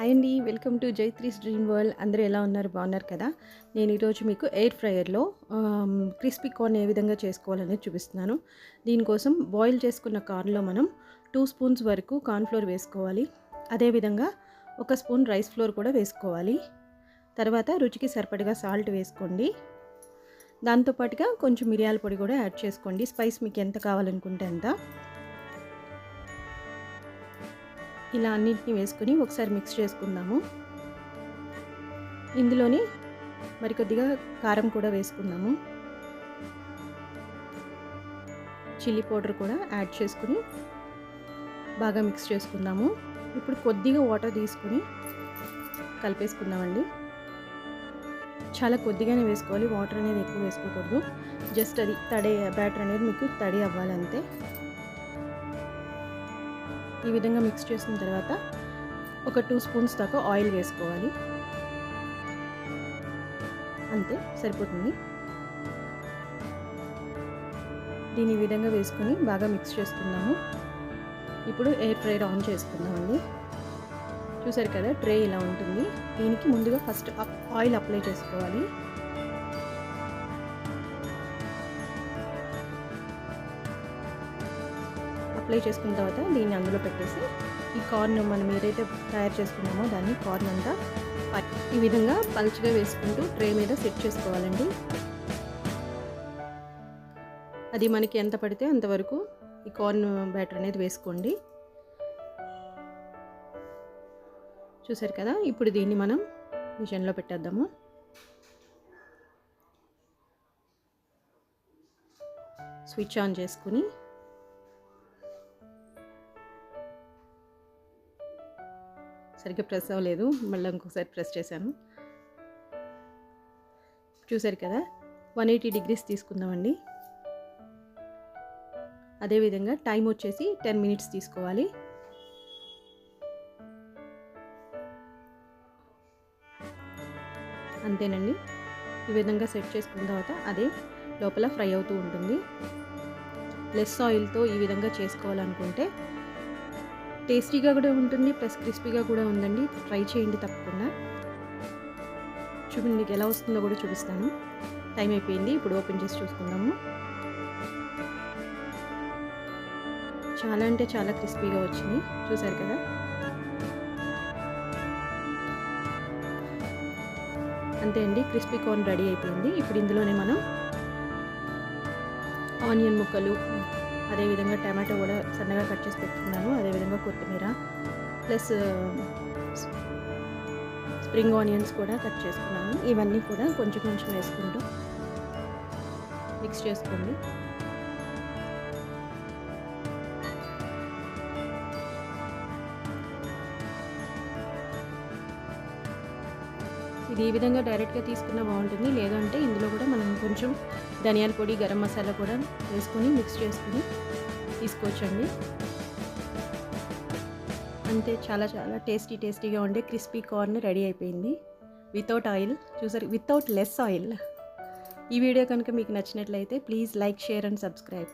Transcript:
Hi అండి welcome to జైత్రీస్ dream world. అందరూ ఎలా ఉన్నారు? బాగున్నారు కదా? నేను ఈరోజు మీకు ఎయిర్ ఫ్రైయర్లో క్రిస్పీ కార్న్ ఏ విధంగా చేసుకోవాలనేది చూపిస్తున్నాను. దీనికోసం బాయిల్ చేసుకున్న కార్న్లో మనం టూ స్పూన్స్ వరకు కార్న్ఫ్లోర్ వేసుకోవాలి. అదేవిధంగా ఒక స్పూన్ రైస్ ఫ్లోర్ కూడా వేసుకోవాలి. తర్వాత రుచికి సరిపడగా సాల్ట్ వేసుకోండి. దాంతోపాటుగా కొంచెం మిరియాల పొడి కూడా యాడ్ చేసుకోండి. స్పైస్ మీకు ఎంత కావాలనుకుంటే అంత. ఇలా అన్నింటినీ వేసుకొని ఒకసారి మిక్స్ చేసుకుందాము. ఇందులోని మరి కొద్దిగా కారం కూడా వేసుకుందాము. చిల్లీ పౌడర్ కూడా యాడ్ చేసుకుని బాగా మిక్స్ చేసుకుందాము. ఇప్పుడు కొద్దిగా వాటర్ తీసుకుని కలిపేసుకుందామండి. చాలా కొద్దిగానే వేసుకోవాలి. వాటర్ అనేది ఎక్కువ వేసుకోకూడదు. జస్ట్ అది తడి బ్యాటర్ అనేది మీకు తడి అవ్వాలి అంతే ఈ విధంగా మిక్స్ చేసిన తర్వాత ఒక టూ స్పూన్స్ దాకా ఆయిల్ వేసుకోవాలి. అంతే సరిపోతుంది. దీని ఈ విధంగా వేసుకొని బాగా మిక్స్ చేసుకుందాము. ఇప్పుడు ఎయిర్ ఫ్రైర్ ఆన్ చేసుకుందామండి చూసారు కదా ట్రే ఇలా ఉంటుంది. దీనికి ముందుగా ఫస్ట్ ఆయిల్ అప్లై చేసుకోవాలి. అప్లై చేసుకున్న తర్వాత దీన్ని అందులో పెట్టేసి ఈ కార్న్ మనం ఏదైతే తయారు చేసుకున్నామో దాన్ని కార్న్ అంతా ఈ విధంగా పలుచగా వేసుకుంటూ ట్రే మీద సెట్ చేసుకోవాలండి. అది మనకి ఎంత పడితే అంతవరకు ఈ కార్న్ బ్యాటర్ అనేది వేసుకోండి. చూసారు కదా? ఇప్పుడు దీన్ని మనం మిషన్లో పెట్టేద్దాము. స్విచ్ ఆన్ చేసుకుని సరిగ్గా ప్రెస్ అవ్వలేదు. మళ్ళీ ఇంకొకసారి ప్రెస్ చేశాను. చూసారు కదా? వన్ ఎయిటీ డిగ్రీస్ తీసుకుందామండి. అదేవిధంగా టైం వచ్చేసి టెన్ మినిట్స్ తీసుకోవాలి. అంతేనండి. ఈ విధంగా సెట్ చేసుకున్న తర్వాత అదే లోపల ఫ్రై అవుతూ ఉంటుంది. లెస్ ఆయిల్తో ఈ విధంగా చేసుకోవాలనుకుంటే టేస్టీగా కూడా ఉంటుంది ప్లస్ క్రిస్పీగా కూడా ఉందండి. ట్రై చేయండి తప్పకుండా. చూడండి మీకు ఎలా వస్తుందో కూడా చూపిస్తాను. టైం అయిపోయింది ఇప్పుడు ఓపెన్ చేసి చూసుకుందాము. చాలా అంటే చాలా క్రిస్పీగా వచ్చింది చూసారు కదా? అంతే అండి క్రిస్పీ కార్న్ రెడీ అయిపోయింది. ఇప్పుడు ఇందులోనే మనం ఆనియన్ ముక్కలు అదేవిధంగా టమాటో కూడా సన్నగా కట్ చేసి పెట్టుకున్నాను. అదేవిధంగా కొత్తిమీర ప్లస్ స్ప్రింగ్ ఆనియన్స్ కూడా కట్ చేసుకున్నాను. ఇవన్నీ కూడా కొంచెం కొంచెం వేసుకుంటూ మిక్స్ చేసుకోండి. ఇది ఈ విధంగా డైరెక్ట్గా తీసుకున్నా బాగుంటుంది. లేదంటే ఇందులో కూడా మనం కొంచెం ధనియాల పొడి గరం మసాలా కూడా వేసుకొని మిక్స్ చేసుకుని తీసుకోవచ్చండి. అంతే చాలా చాలా టేస్టీ టేస్టీగా ఉండే క్రిస్పీ కార్న్ రెడీ అయిపోయింది. వితౌట్ ఆయిల్ చూసారు వితౌట్ లెస్ ఆయిల్. ఈ వీడియో కనుక మీకు నచ్చినట్లయితే please like share and subscribe.